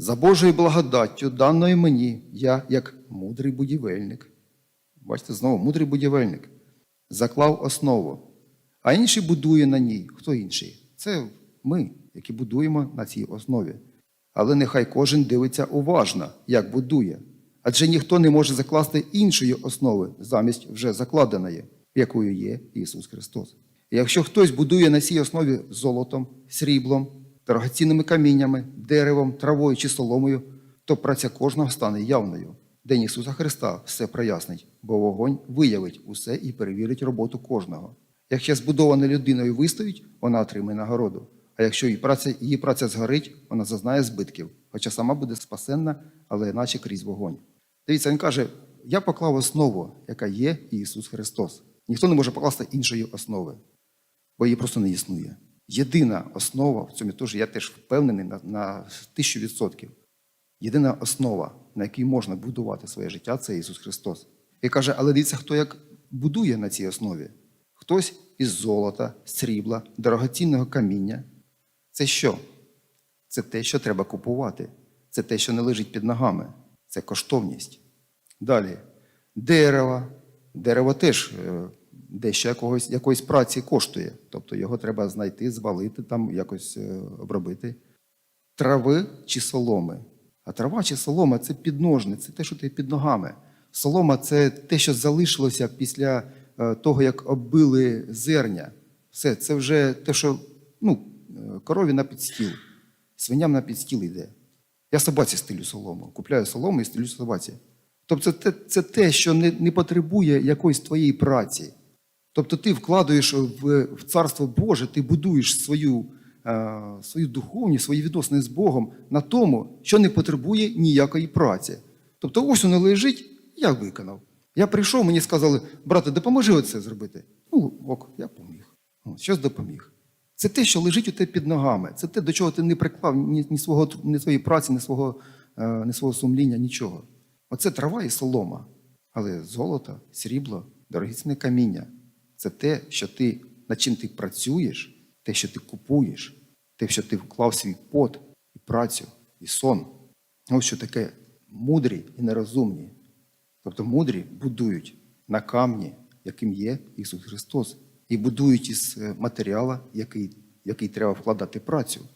За Божою благодаттю, даною мені, я, як мудрий будівельник, бачите, знову мудрий будівельник, заклав основу, а інший будує на ній. Хто інший? Це ми, які будуємо на цій основі. Але нехай кожен дивиться уважно, як будує. Адже ніхто не може закласти іншої основи замість вже закладеної, якою є Ісус Христос. І якщо хтось будує на цій основі золотом, сріблом, дорогоцінними каміннями, деревом, травою чи соломою, то праця кожного стане явною. День Ісуса Христа все прояснить, бо вогонь виявить усе і перевірить роботу кожного. Якщо збудована людиною вистоїть, вона отримає нагороду. А якщо її праця, її праця згорить, вона зазнає збитків, хоча сама буде спасенна, але наче крізь вогонь. Дивіться, він каже: я поклав основу, яка є Ісус Христос. Ніхто не може покласти іншої основи, бо її просто не існує. Єдина основа, в цьому теж я теж впевнений на, на тисячу відсотків. Єдина основа, на якій можна будувати своє життя, це Ісус Христос. І каже, але дивіться, хто як будує на цій основі. Хтось із золота, срібла, дорогоцінного каміння. Це що? Це те, що треба купувати. Це те, що не лежить під ногами. Це коштовність. Далі. Дерево. Дерево теж е, дещо якогось, якоїсь праці коштує. Тобто його треба знайти, звалити, там якось е, обробити. Трави чи соломи. А трава чи солома це підножне, це те, що ти під ногами. Солома це те, що залишилося після е, того, як оббили зерня. Все, це вже те, що ну, е, корові на підстіл, свиням на підстіл йде. Я собаці стелю солому, купляю солому і стелю собаці. Тобто це, це те, що не, не потребує якоїсь твоєї праці. Тобто ти вкладаєш в, в Царство Боже, ти будуєш свою, е, свою духовність, свої відносини з Богом на тому, що не потребує ніякої праці. Тобто, ось воно лежить, я виконав. Я прийшов, мені сказали, брате, допоможи оце зробити. Ну, ок, я поміг. Щось допоміг. Це те, що лежить у тебе під ногами. Це те, до чого ти не приклав ні, ні, свого, ні своєї праці, ні свого, е, ні свого сумління, нічого. Оце трава і солома. Але золото, срібло, дорогоцінне каміння це те, що ти, над чим ти працюєш, те, що ти купуєш, те, що ти вклав свій пот і працю, і сон. Ось що таке мудрі і нерозумні. Тобто мудрі будують на камні, яким є Ісус Христос, і будують із е, матеріалу, який, який треба вкладати працю.